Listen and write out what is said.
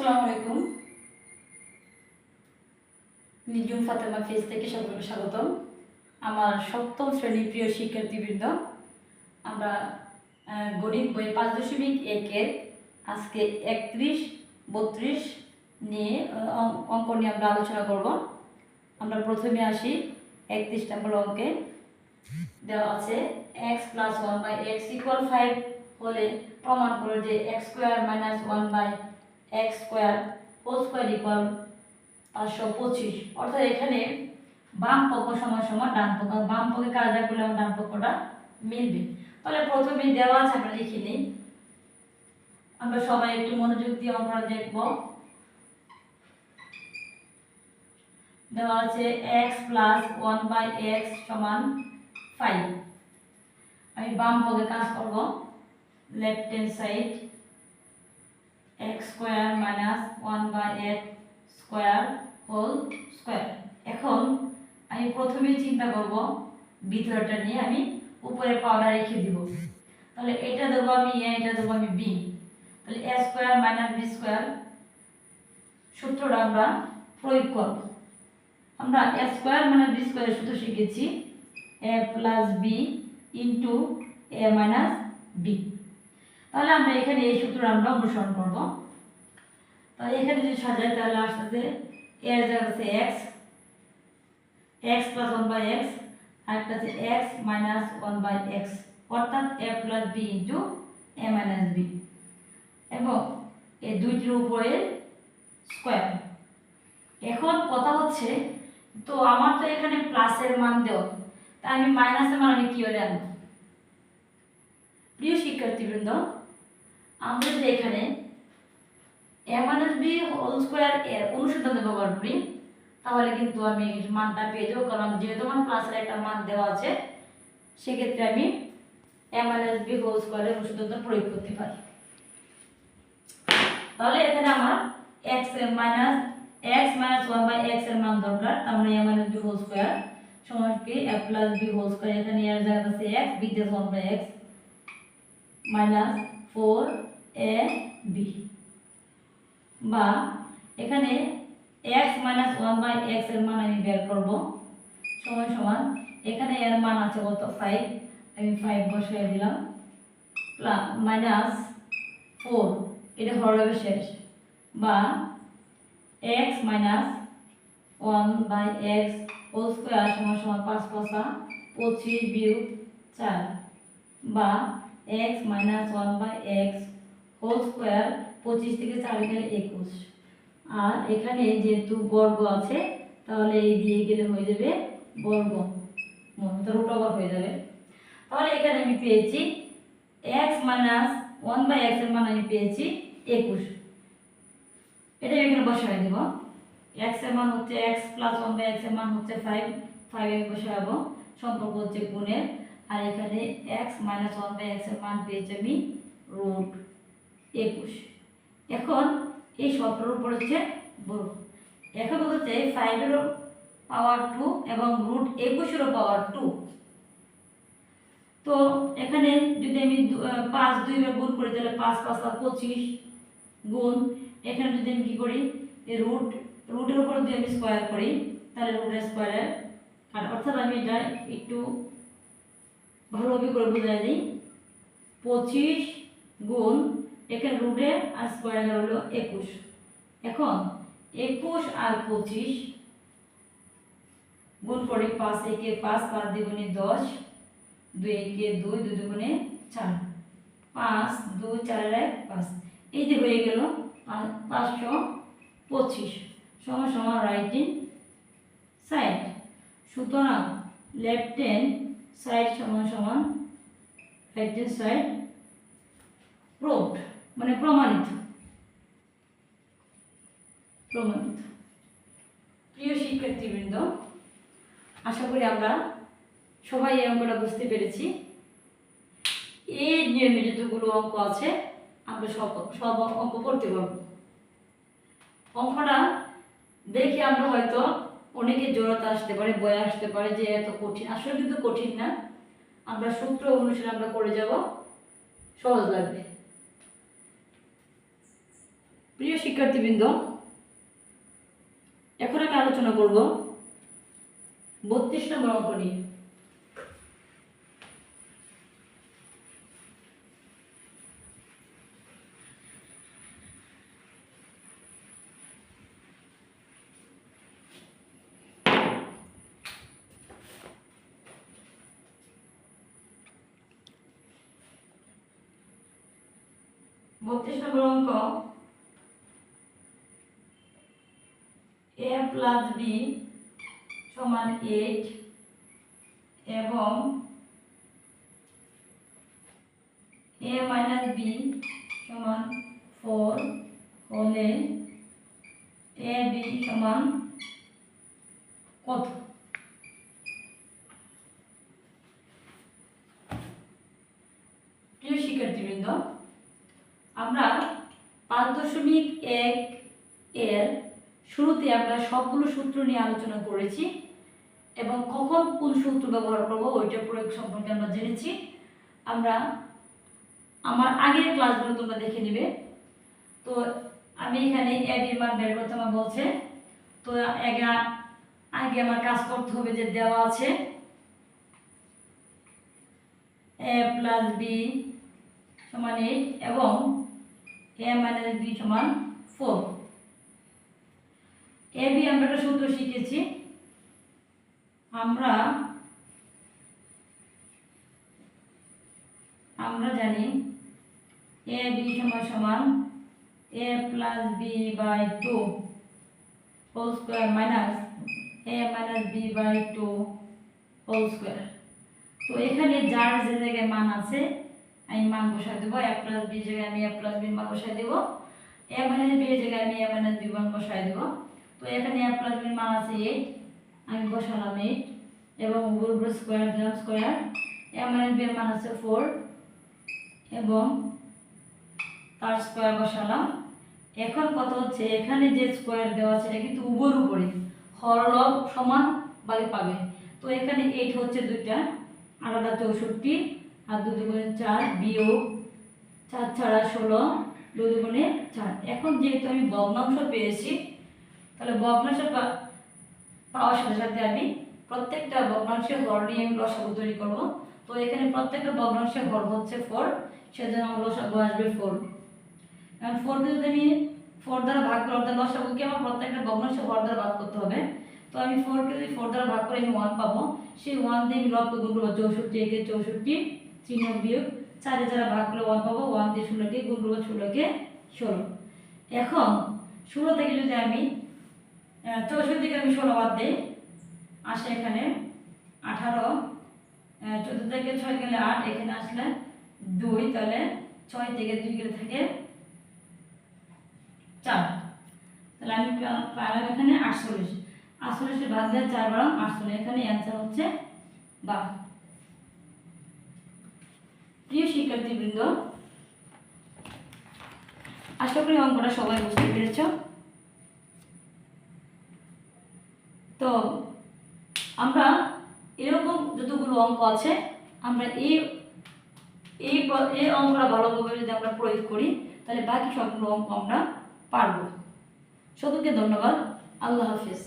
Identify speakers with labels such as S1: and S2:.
S1: আসসালামু নিজুম ফাতেমা ফেজ থেকে সকলকে স্বাগতম। আমার সপ্তম শ্রেণির প্রিয় শিক্ষার্থীবৃন্দ, আমরা গণিত বই পাঁচ দশমিক একের আজকে একত্রিশ, বত্রিশ নিয়ে অঙ্ক নিয়ে আমরা আলোচনা করব। আমরা প্রথমে আসি, একত্রিশ নম্বর অঙ্কে। দেওয়া আছে x plus one by x equal five হলে প্রমাণ করে যে x square minus one by x square whole square equal পাঁচশো পঁচিশ। অর্থাৎ এখানে বাম পক্ষ সমান সমান ডান পক্ষ। বাম পক্ষে কাজটা করলে আমার ডান পক্ষটা মিলবে? তাহলে প্রথমে দেওয়া আছে, আমরা লিখে নিই। আমরা সবাই একটু মনোযোগ দিয়ে অঙ্কটা দেখব। দেওয়া আছে x plus one by x সমান ফাইভ। আমি বাম পক্ষে কাজ করব, left hand side. X square minus one by x square whole square এখন আমি প্রথমেই চিন্তা করব ভিতরটা নিয়ে আমি উপরে পাওয়াটা রেখে দিব। তাহলে এটা দেবো আমি এ এটা দেবো আমি বি তাহলে a square minus b square সূত্রটা আমরা প্রয়োগ করব। আমরা এ স্কোয়ার মাইনাস বি স্কোয়ারের সূত্র শিখেছি। A plus b into a minus b তাহলে আমরা এখানে এই সূত্র আমরা অনুসরণ করব। তাহলে এখানে যদি সাজাই, তাহলে আসতেছে এর জায়গা আছে x x plus one by x আর একটা আছে x minus one by x অর্থাৎ a plus b into a minus b এবং এই দুইটির উপরে স্কোয়ার এখন কথা হচ্ছে, তো আমার তো এখানে প্লাসের মান দেওয়া, তা আমি মাইনাসের মান আমি কী করে আনব? প্রিয় শিক্ষার্থীবৃন্দ আমরা যদি এখানে a minus b whole square এর অনুসন্ধান ব্যবহার করি, তাহলে কিন্তু আমি মানটা পেয়ে যাব। কারণ যেহেতু আমার প্লাসের একটা মান দেওয়া আছে, সেক্ষেত্রে আমি এ মাইনাস বি হোল স্কোয়ারের অনুসন্ধান প্রয়োগ করতে পারি। তাহলে এখানে আমার এক্সের minus x minus one by এক্সের মান দরকার। মানে a minus b whole square সমান কি? A plus b whole square এখানে এর জায়গা আছে এক্স বি তে one by x minus four a b বা এখানে এক্স মাইনাস ওয়ান বাই এক্সের মান আমি বের করব। সমান সমান, এখানে এর মান আছে কত? ফাইভ আমি ফাইভ বসিয়ে দিলাম। প্লাস মাইনাস ফোর এটা হরবে শেষ। বা x minus one by x whole square সমান সমান পাঁচ পাঁচা পঁচিশ বিয়োগ চার। বা x minus one by x whole square পঁচিশ থেকে চার গেলে একুশ। আর এখানে যেহেতু বর্গ আছে, তাহলে এই দিয়ে গেলে হয়ে যাবে বর্গ। রুট ওভার হয়ে যাবে। তাহলে এখানে আমি পেয়েছি এক্স মাইনাস ওয়ান বাই এক্সের মান আমি পেয়েছি একুশ। এটা এখানে বসাই দেব। এক্সের মান হচ্ছে এক্স প্লাস ওয়ান বাই এক্সের মান হচ্ছে ফাইভ। ফাইভ আমি বসাবো সম্পর্ক হচ্ছে গুণের আর এখানে এক্স মাইনাস ওয়ান বাই এক্সের মান পেয়েছি আমি রুট একুশ। এখন এই সতেরোর উপর হচ্ছে বর্গ এখন হচ্ছে ফাইভেরও পাওয়ার টু এবং রুট একুশেরও পাওয়ার টু তো এখানে যদি আমি পাঁচ দুইবার গুণ করি, তাহলে পাঁচ পাঁচ পঁচিশ গুণ। এখানে যদি আমি কী করি রুট রুটের উপর যদি আমি স্কোয়ার করি, তাহলে রুটের স্কোয়ারের আর অর্থাৎ আমি এটা একটু ভালোভাবে করে বোঝাই দিই? পঁচিশ গুণ এখানে রুটে আর স্কোয়ার হলো একুশ। এখন একুশ আর পঁচিশ গুণ করি পাঁচ একে পাঁচ পাঁচ দ্বিগুণে দশ, দুই একে দুই দুই দুগুণে চার। পাঁচ, দুই, চার এক, পাঁচ। এই যে হয়ে গেল পাঁচশো পঁচিশ। সমান সমান রাইট সাইড সুতরাং লেফট হ্যান্ড সাইড সমান সমান রাইট সাইড প্রুভড মানে প্রমাণিত। প্রমাণিত। প্রিয় শিক্ষার্থীবৃন্দ, আশা করি আমরা সবাই এই অঙ্কটা বুঝতে পেরেছি। এই নিয়মে যতগুলো অঙ্ক আছে, আমরা সব সব অঙ্ক করতে পারব। অঙ্কটা দেখে আমরা হয়তো অনেকে জড়তা আসতে পারে, বয়ে আসতে পারে যে এত কঠিন। আসলে কিন্তু কঠিন না। আমরা সূত্র অনুসারে আমরা করে যাব, সহজ লাগবে। প্রিয় শিক্ষার্থীবৃন্দ, এখন আমি আলোচনা করব বত্রিশ নম্বর অঙ্ক নিয়ে। বত্রিশ নম্বর অঙ্ক। এ প্লাস বি সমান এইট এবং এ মাইনাস বি সমান ফোর হলে এ বি সমান কত প্রিয় শিক্ষার্থীবৃন্দ আমরা পাঁচ দশমিক এক এর শুরুতে আমরা সবগুলো সূত্র নিয়ে আলোচনা করেছি এবং কখন কোন সূত্র ব্যবহার করব ওইটা প্রয়োগ সম্পর্কে আমরা জেনেছি। আমরা আমার আগের ক্লাসগুলো তোমরা দেখে নিবে। তো আমি এখানে এ বির মান বের করতে আমার বলছে। তো আগে আমার কাজ করতে হবে যে দেওয়া আছে এ প্লাস বি সমান এইট এবং এ মাইনাস বি সমান ফোর এ আমরা একটা সূত্র শিখেছি। আমরা আমরা জানি এ বি সমান সমান a plus b by two whole square minus a minus b by two whole square তো এখানে যার যে জায়গায় মান আছে, আমি মান বসাই দেবো। এ প্লাস বি জায়গায় আমি এ প্লাস বি মান বসাই দেবো। এ মাইনাস বি জায়গায় আমি এ মাইনাস বি মান বসাই দেবো। তো এখানে এ প্লাস বি মান আছে এইট আমি বসালাম এইট এবং উপর স্কোয়ার দিলাম স্কোয়ার এ মাইনাস বি এর মান আছে ফোর এবং তার স্কোয়ার বসালাম। এখন কত হচ্ছে, এখানে যে স্কোয়ার দেওয়া আছে, এটা কিন্তু উভর উপরে হরলব সমান ভাবে পাবে। তো এখানে এইট হচ্ছে দুইটা, আলাদা চৌষট্টি, আর দু দুগুণে চার বিয়োগ চার ছাড়া ষোলো দু দুগুণে চার। এখন যেহেতু আমি ভগ্নাংশ পেয়েছি তাহলে ভগ্নাংশ পাওয়ার সাথে সাথে আমি প্রত্যেকটা ভগ্নাংশের হর নিয়ে আমি লসাগু তৈরি করব। তো এখানে প্রত্যেকটা ভগ্নাংশের হর হচ্ছে ফোর সেজন্য আমার লসাগু আসবে ফোর কারণ ফোরকে যদি আমি ফোর দ্বারা ভাগ করি অর্থাৎ লসাগুকে আমার প্রত্যেকটা ভগ্নাংশের হর দ্বারা ভাগ করতে হবে। তো আমি ফোরকে যদি ফোর দ্বারা ভাগ করে, আমি ওয়ান পাবো। সেই ওয়ান দিয়ে আমি লব্ধ গুণ করব চৌষট্টি, একে চৌষট্টি, চিহ্ন বিয়োগ চারে যারা ভাগ করে ওয়ান পাবো। ওয়ান দিয়ে ষোলোকে গুণ করব ষোলোকে ষোলো। এখন ষোলো থেকে যদি আমি চৌষট্টি আমি ষোলো বাদ দিই। আসে এখানে আঠারো চোদ্দ থেকে ছয় গেলে আট, এখানে আসলে দুই, তাহলে ছয় থেকে দুই গেলে থাকে চার। তাহলে আমি পাইলাম এখানে আটচল্লিশ। আটচল্লিশে বাদ দিয়ে চার বারো আটচল্লিশ। এখানে অ্যান্সার হচ্ছে বা। প্রিয় শিক্ষার্থীবৃন্দ, আশা করি অঙ্কটা সবাই বুঝতে পেরেছ। তো আমরা এরকম যতগুলো অঙ্ক আছে, আমরা এই এই এই অঙ্কটা ভালোভাবে যদি আমরা প্রয়োগ করি, তাহলে বাকি সবগুলো অঙ্ক আমরা পারব। সকলকে ধন্যবাদ। আল্লাহ হাফিজ।